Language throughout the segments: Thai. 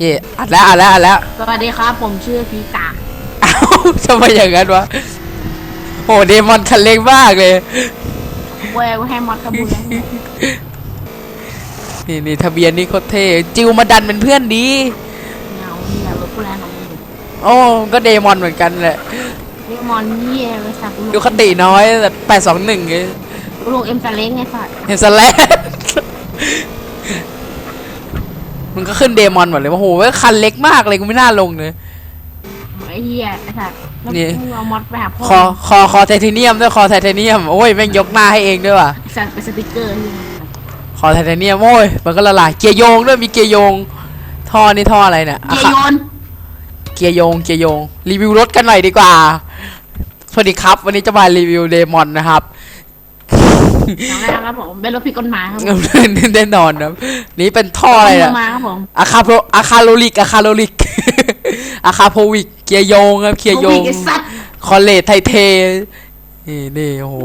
เย่อัดแล้วอัดแล้วอัดแล้วสวัสดีครับ ผมชื่อพีตาเอ้าทำไมอย่างนั้นวะโอ้เดมอนคันเล็กมากเลย เวยให้มอสกระบุนแล้วเนี่ยนี่นี่ทะเบียนนี่โคตรเท่จิวมาดันเป็นเพื่อนดี เงาเนี่ยรถกูแลของมึงโอ้ก็เดมอนเหมือนกันแหละ เรียกมอนนี่บริษัทดูคติน้อยแต่แปดสองหนึ่งลูกเอ็มซาเล้งไงสัตว์ เห็นสแลนมัน ก็ขึ้นเดมอนหมดเลยโอ้โหคันเล็กมากเลยกูไม่น่าลงเลยไอ้เหี้ยไอ้สัตว์แล้วนี่มึงเอามอสไปหาพ่อคอคอคอไทเทเนียมด้วยคอไทเทเนียมโอ้ยแม่งยกหน้าให้เองด้วยว่ะไอ้สัตว์เป็นสติกเกอร์ที่มันคอไทเทเนียมโอ้ยมันก็ละลายเกียร์โยงด้วยมีเกียร์โยงท่อนี่ท่ออะไรเนี่ยอะเกียร์โยนเกียร์โยงเกียร์โยงรีวิวรถกันหน่อยดีกว่าสวัสดีครับ วันนี้จะมารีวิวเดมอนนะครับ อย่างแรกครับผมเป็นรถผิดกฎหมายครับผมแน่นอนครับ นี่เป็นท่ออะไรขอะโมยมาครับผมอะคาโพอะคาโลลิกอะคาโลลิกอะคาโพวิกเกียร์โยงครับเกียร์โยโอ้งไอ้สัตว์คอเลตไทเท นี่นี่โอ้โห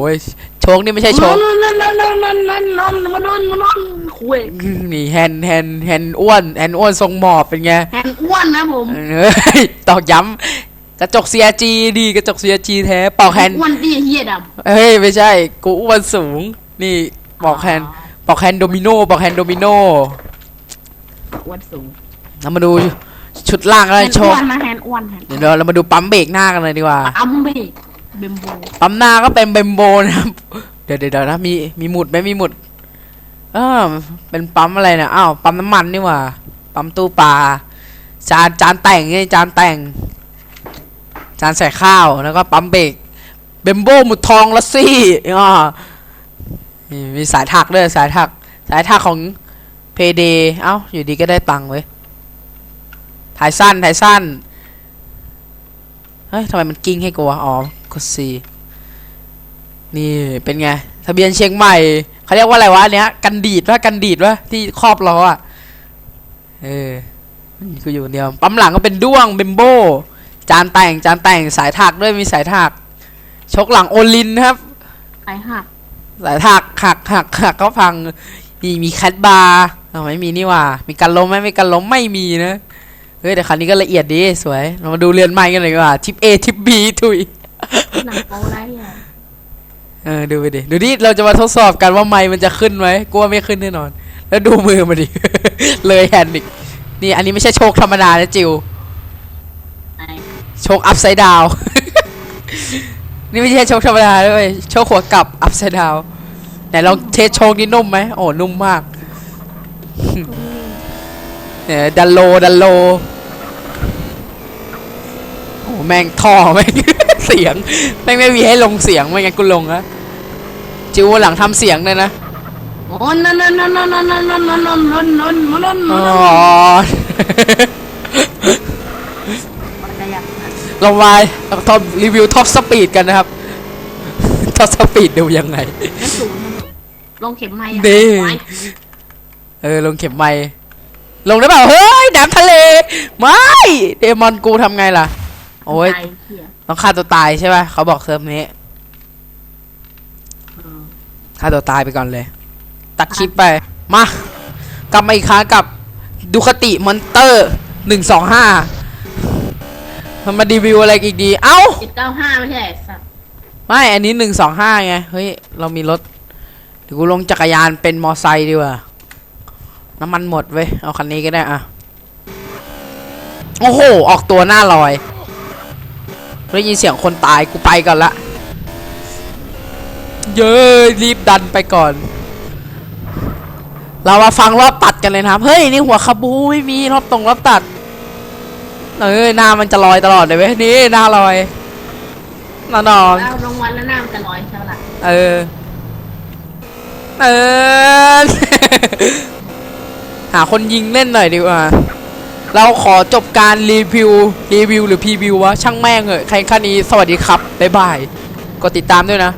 โชคนี่ไม่ใช่โชคนั่นนั่นนั่นนั่นนั่นนั่นนั่นนั่นนั่นนั่นคุยนี่แฮนด์แฮนด์แฮนด์อ้วนแฮนด์อ้วนทรงหมอบเป็นไงแฮนด์อ้วนนะผมเอ้ยตอกย้ำ กระจก CRG ดีกระจก CRG แท้ปอกแฮนด์อ้วนที่เหี้ยดเฮ้ยไม่ใช่ กูอ้วนสูง นี่ปอกแฮนด์ปอกแฮนด์โดมิโนปอกแฮนด์โดมิโนำอ้วนสูงเรามาดูชุดล่างกันแฮเลยนด์โชอ้ว์วนนะแฮนด์อ้วนแฮนด์เดี๋ยวเรามาดูปั๊มเบรกหน้ากันเลยดีกว่า อัมเบกเบมโบปั๊มหน้าก็เป็นเบมโบนะครับ เดี๋ยวเดี๋ยวเดี๋ยวนะมีมีหมุดไหมมีหมุด เออเป็นปั๊มอะไรเนี่ยอ้าวปั๊มน้ำมันนี่หว่า ปั๊มตู้ปลาจานจานแต่งไงจานแต่ง จานใส่ข้าวแล้วก็ปั๊มเบรกเบมโบหมุดทองลัสซี่อ่านี่มีสายถักด้วยสายถัก สายถักของเพเดเอ้า อยู่ดีก็ได้ตังค์เว้ยถ่ายสั้นถ่ายสั้น เฮ้ยทำไมมันกิ้งให้กูวะ อ๋อกดซีนี่เป็นไง ทะเบียนเชียงใหม่เขาเรียกว่าอะไรวะเนี้ย กันดีดวะกันดีดวะที่ครอบล้ออะ เออกูอยู่คนเดียว ปั๊มหลังก็เป็นด้วงเบมโบ จานแต่งจานแต่งสายถักด้วยมีสายถัก ชกหลังโอลินครับไอ้หักสายถักหักหักหักก็พังนี่มีแคดบาร์อ้าวไม่มีนี่หว่า มีกันล้มไหมมีกันล้มไม่มีนะเฮ้ยแต่คันนี้ก็ละเอียดดีสวย เรามาดูเรือนไม้กันเลยดีกว่าทิป A ทิป B ทุยหนังโป๊ไรอะเออดูไปดิดูดิเราจะมาทดสอบกันว่าไม้มันจะขึ้นไหมกูว่าไม่ขึ้นแน่นอน แล้วดูมือมาดิ เลยแฮนด์อีกนี่อันนี้ไม่ใช่โชคธรรมดานะจิวไอ้โชคอัพไซด์ดาว นี่ไม่ใช่โชคธรรมดาด้วยโชคหัวกลับอัพไซด์ดาวไหนลองเทสโชคนี่นุ่มไหมโอ้นุ่มมากเนี่ยดันโลดันโลโอ้แม่งท่อแม่งเสียงแม่งไม่มีให้ลงเสียงไม่งั้นกูลงอะจิวหลังทำเสียงเลยนะโอ้นั่นนั่นนั่นนั่นนั่นนั่นนั่นนั่นนั่นนั่นนั่นนั่นอ๋อมันจะอยาก เรามาท็อปรีวิวท็อปสปีดกันนะครับท็อปสปีดดูยังไง ไม่สูงลงเข็มไม้ดีเออลงเข็มไม้ลงได้เปล่าเฮ้ยน้ำทะเล ไม่เดมอนกูทำไงล่ะ โอ้ยไอ้เหี้ยต้องฆ่าตัวตายใช่ป่ะเขาบอกเซิร์ฟนี้ฆ่าตัวตายไปก่อนเลย ตัดคลิปไป มากลับมาอีกครั้งกับดูคติมอนเตอร์หนึ่งสองห้า มันมารีวิวอะไรอีกดี เอ้า สิบเก้าห้าไม่ใช่สัตว์ไม่ อันนี้หนึ่งสองห้าไง เฮ้ย เรามีรถเดี๋ยวกูลงจักรยานเป็นมอไซค์ดีกว่า น้ำมันหมดเว้ย เอาคันนี้ก็ได้อะโอ้โห ออกตัวหน้าลอย ได้ยินเสียงคนตาย กูไปก่อนละ เย้ยรีบดันไปก่อน เรามาฟังรอบตัดกันเลยนะครับ เฮ้ย นี่หัวขบูไม่มีรอบตรงรอบตัด เอ้ยหน้ามันจะลอยตลอดเลยเว้ยนี่หน้าลอยแน่นอนแล้วรางวัลแล้วหน้ามันจะลอยใช่ไหมล่ะเออ เออ หาคนยิงเล่นหน่อยดีกว่า เราขอจบการรีวิว รีวิวหรือพรีวิววะ ช่างแม่งเหอะ ใครค่านี้ สวัสดีครับ บ๊ายบาย กดติดตามด้วยนะ